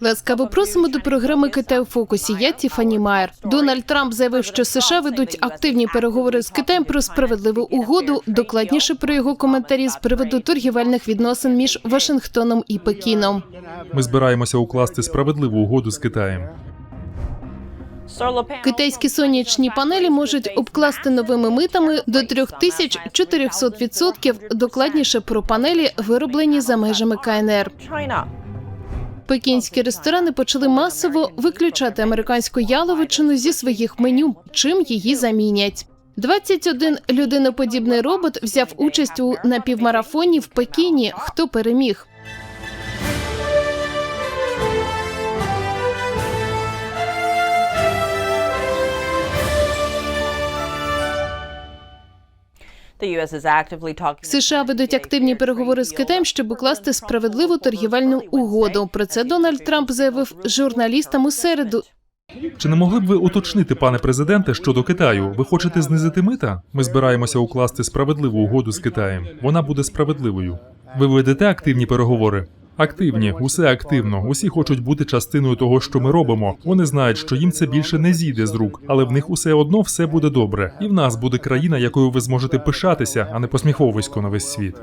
Ласкаво просимо до програми Китай у фокусі. Я Тіфані Майер. Дональд Трамп заявив, що США ведуть активні переговори з Китаєм про справедливу угоду. Докладніше про його коментарі з приводу торгівельних відносин між Вашингтоном і Пекіном. Ми збираємося укласти справедливу угоду з Китаєм. Китайські сонячні панелі можуть обкласти новими митами до 3400%. Докладніше про панелі, вироблені за межами КНР. Пекінські ресторани почали масово виключати американську яловичину зі своїх меню, чим її замінять. 21 людиноподібний робот взяв участь у напівмарафоні в Пекіні. Хто переміг? США ведуть активні переговори з Китаєм, щоб укласти справедливу торгівельну угоду. Про це Дональд Трамп заявив журналістам у середу. Чи не могли б ви уточнити, пане президенте, щодо Китаю? Ви хочете знизити мита? Ми збираємося укласти справедливу угоду з Китаєм. Вона буде справедливою. Ви ведете активні переговори? Активні, усе активно. Усі хочуть бути частиною того, що ми робимо. Вони знають, що їм це більше не зійде з рук, але в них усе одно все буде добре. І в нас буде країна, якою ви зможете пишатися, а не посміховисько на весь світ.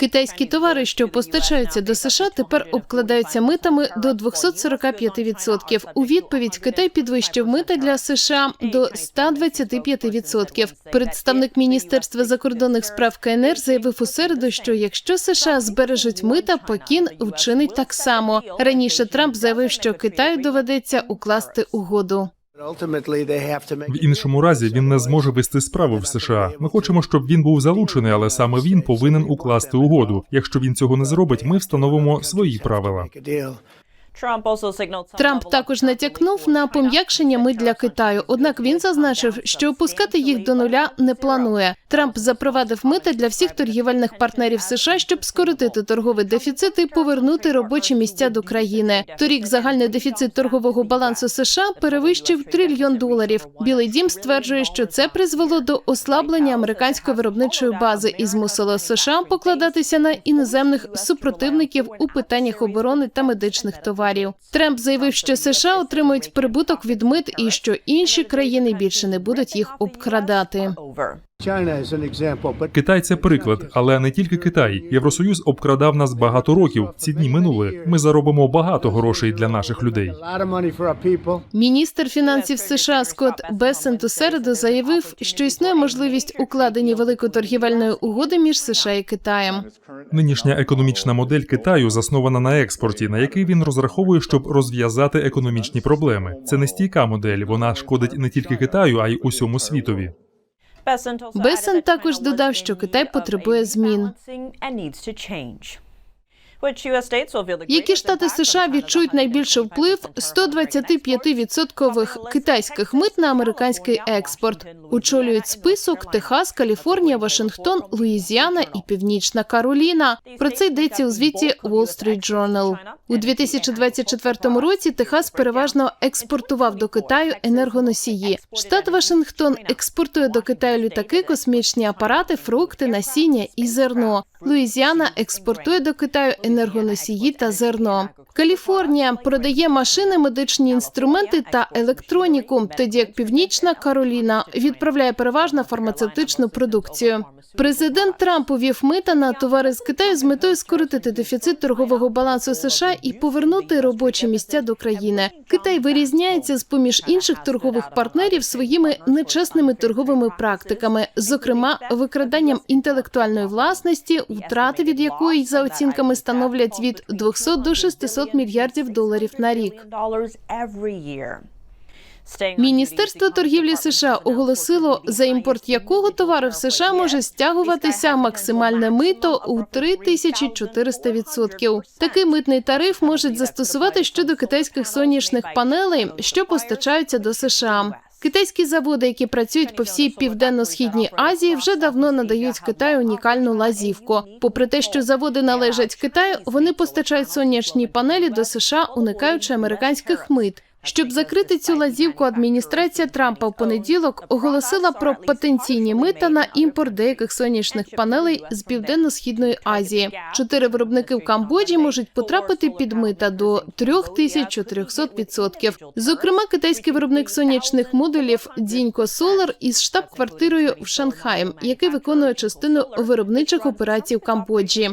Китайські товари, що постачаються до США, тепер обкладаються митами до 245%. У відповідь Китай підвищив мита для США до 125%. Представник міністерства закордонних справ КНР заявив у середу, що якщо США збережуть мита, Пекін вчинить так само. Раніше Трамп заявив, що Китаю доведеться укласти угоду. В іншому разі він не зможе вести справи в США. Ми хочемо, щоб він був залучений, але саме він повинен укласти угоду. Якщо він цього не зробить, ми встановимо свої правила. Трамп також натякнув на пом'якшення мит для Китаю. Однак він зазначив, що опускати їх до нуля не планує. Трамп запровадив мита для всіх торгівельних партнерів США, щоб скоротити торговий дефіцит і повернути робочі місця до країни. Торік загальний дефіцит торгового балансу США перевищив трильйон доларів. Білий дім стверджує, що це призвело до ослаблення американської виробничої бази і змусило США покладатися на іноземних супротивників у питаннях оборони та медичних товарів. Трамп заявив, що США отримують прибуток від мит і що інші країни більше не будуть їх обкрадати. China is an example, but Китай це приклад, але не тільки Китай. Євросоюз обкрадав нас багато років. Ці дні минули. Ми заробимо багато грошей для наших людей. a lot of money for our people. Міністр фінансів США Скотт Бессент у середу заявив, що існує можливість укладення великої торгівельної угоди між США і Китаєм. Нинішня економічна модель Китаю заснована на експорті, на який він розраховує, щоб розв'язати економічні проблеми. Це не стійка модель. Вона шкодить не тільки Китаю, а й усьому світові. Бесен також додав, що Китай потребує змін. Які штати США відчують найбільший вплив 125% китайських мит на американський експорт? Очолюють список Техас, Каліфорнія, Вашингтон, Луїзіана і Північна Кароліна. Про це йдеться у звіті Wall Street Journal. У 2024 році Техас переважно експортував до Китаю енергоносії. Штат Вашингтон експортує до Китаю літаки, космічні апарати, фрукти, насіння і зерно. Луїзіана експортує до Китаю енергоносії та зерно. Каліфорнія продає машини, медичні інструменти та електроніку, тоді як Північна Кароліна відправляє переважно фармацевтичну продукцію. Президент Трамп увів мита на товари з Китаю з метою скоротити дефіцит торгового балансу США і повернути робочі місця до країни. Китай вирізняється з поміж інших торгових партнерів своїми нечесними торговими практиками, зокрема викраданням інтелектуальної власності, втрати від якої за оцінками становлять від 200 до 600 мільярдів доларів на рік. Міністерство торгівлі США оголосило, за імпорт якого товару в США може стягуватися максимальне мито у 3400%. Такий митний тариф можуть застосувати щодо китайських сонячних панелей, що постачаються до США. Китайські заводи, які працюють по всій південно-східній Азії, вже давно надають Китаю унікальну лазівку. Попри те, що заводи належать Китаю, вони постачають сонячні панелі до США, уникаючи американських мит. Щоб закрити цю лазівку, адміністрація Трампа в понеділок оголосила про потенційні мита на імпорт деяких сонячних панелей з південно-східної Азії. Чотири виробники в Камбоджі можуть потрапити під мита до 3400%. Зокрема, китайський виробник сонячних модулів Дінько Солар із штаб-квартирою в Шанхаї, який виконує частину виробничих операцій в Камбоджі.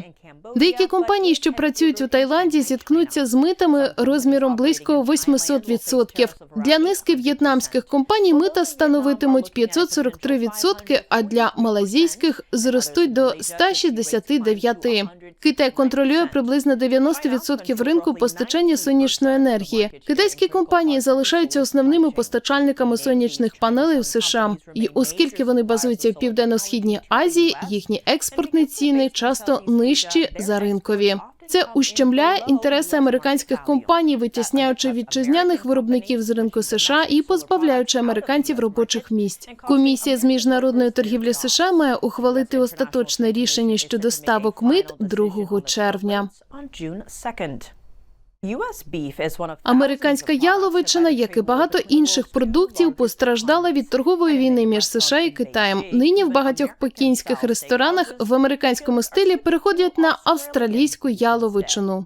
Деякі компанії, що працюють у Таїланді, зіткнуться з митами розміром близько 800%. Для низки в'єтнамських компаній мита становитимуть 543%, а для малазійських зростуть до 169%. Китай контролює приблизно 90% ринку постачання сонячної енергії. Китайські компанії залишаються основними постачальниками сонячних панелей в США. І оскільки вони базуються в південно-східній Азії, їхні експортні ціни часто нижчі за ринкові. Це ущемляє інтереси американських компаній, витісняючи вітчизняних виробників з ринку США і позбавляючи американців робочих місць. Комісія з міжнародної торгівлі США має ухвалити остаточне рішення щодо ставок мит 2 червня. Американська яловичина, як і багато інших продуктів, постраждала від торгової війни між США і Китаєм. Нині в багатьох пекінських ресторанах в американському стилі переходять на австралійську яловичину.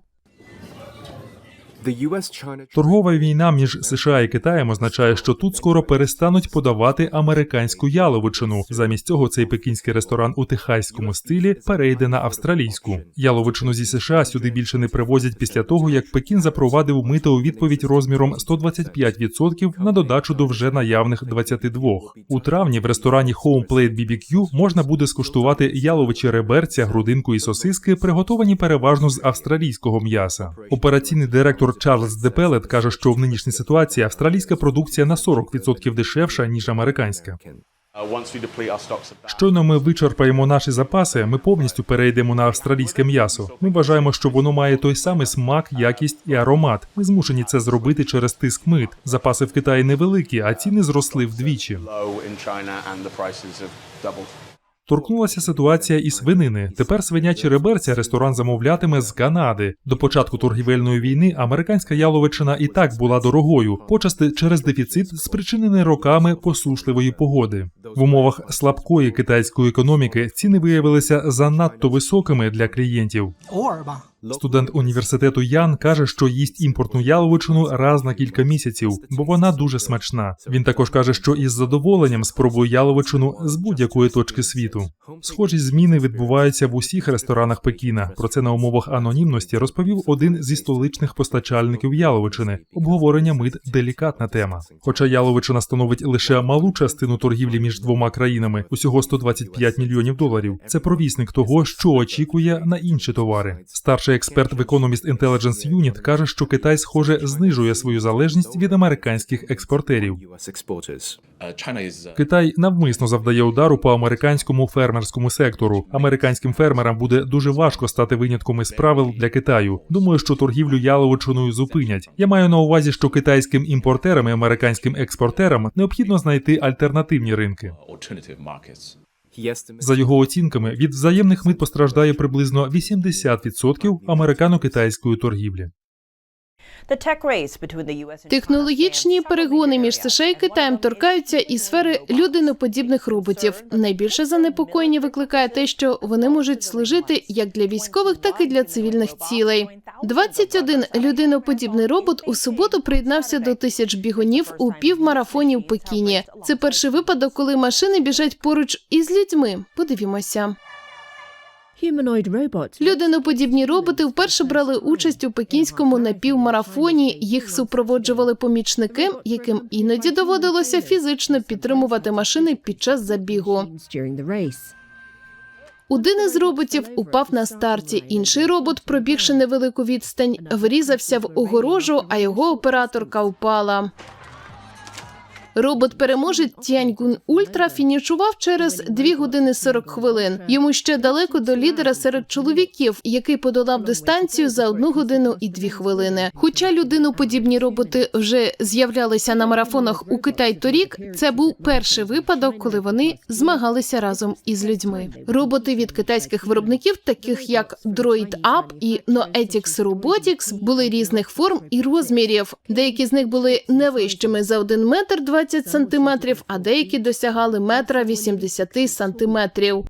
Торгова війна між США і Китаєм означає, що тут скоро перестануть подавати американську яловичину. Замість цього цей пекінський ресторан у техаському стилі перейде на австралійську. Яловичину зі США сюди більше не привозять після того, як Пекін запровадив мито у відповідь розміром 125% на додачу до вже наявних 22%. У травні в ресторані Home Plate BBQ можна буде скуштувати яловичі реберця, грудинку і сосиски, приготовані переважно з австралійського м'яса. Операційний директор Чарльз Депелет каже, що в нинішній ситуації австралійська продукція на 40% дешевша ніж американська. Щойно ми вичерпаємо наші запаси, ми повністю перейдемо на австралійське м'ясо. Ми вважаємо, що воно має той самий смак, якість і аромат. Ми змушені це зробити через тиск мит. Запаси в Китаї невеликі, а ціни зросли вдвічі. Торкнулася ситуація і свинини. Тепер свинячі реберця ресторан замовлятиме з Канади. До початку торгівельної війни американська яловичина і так була дорогою, почасти через дефіцит, спричинений роками посушливої погоди. В умовах слабкої китайської економіки ціни виявилися занадто високими для клієнтів. Студент університету Ян каже, що їсть імпортну яловичину раз на кілька місяців, бо вона дуже смачна. Він також каже, що із задоволенням спробує яловичину з будь-якої точки світу. Схожі зміни відбуваються в усіх ресторанах Пекіна. Про це на умовах анонімності розповів один зі столичних постачальників яловичини. Обговорення мит делікатна тема. Хоча яловичина становить лише малу частину торгівлі між двома країнами, усього 125 мільйонів доларів. Це провісник того, що очікує на інші товари. Старший експерт в Economist Intelligence Unit каже, що Китай, схоже, знижує свою залежність від американських експортерів. Китай навмисно завдає удару по американському фермерському сектору. Американським фермерам буде дуже важко стати винятком із правил для Китаю. Думаю, що торгівлю яловичиною зупинять. Я маю на увазі, що китайським імпортерам і американським експортерам необхідно знайти альтернативні ринки. За його оцінками, від взаємних мит постраждає приблизно 80% американо-китайської торгівлі. Технологічні перегони між США і Китаєм торкаються і сфери людиноподібних роботів. Найбільше занепокоєння викликає те, що вони можуть служити як для військових, так і для цивільних цілей. 21 людиноподібний робот у суботу приєднався до тисяч бігунів у півмарафоні в Пекіні. Це перший випадок, коли машини біжать поруч із людьми. Подивімося. Людиноподібні роботи вперше брали участь у пекінському напівмарафоні. Їх супроводжували помічники, яким іноді доводилося фізично підтримувати машини під час забігу. Один із роботів упав на старті. Інший робот, пробігши невелику відстань, врізався в огорожу, а його операторка впала. Робот-переможець Тяньгун Ультра фінішував через 2 години 40 хвилин. Йому ще далеко до лідера серед чоловіків, який подолав дистанцію за 1 годину і 2 хвилини. Хоча людиноподібні роботи вже з'являлися на марафонах у Китай торік, це був перший випадок, коли вони змагалися разом із людьми. Роботи від китайських виробників, таких як Droid Up і Noetix Robotics, були різних форм і розмірів. Деякі з них були не вищими за 1 метр 20 сантиметрів, а деякі досягали метра 80 сантиметрів.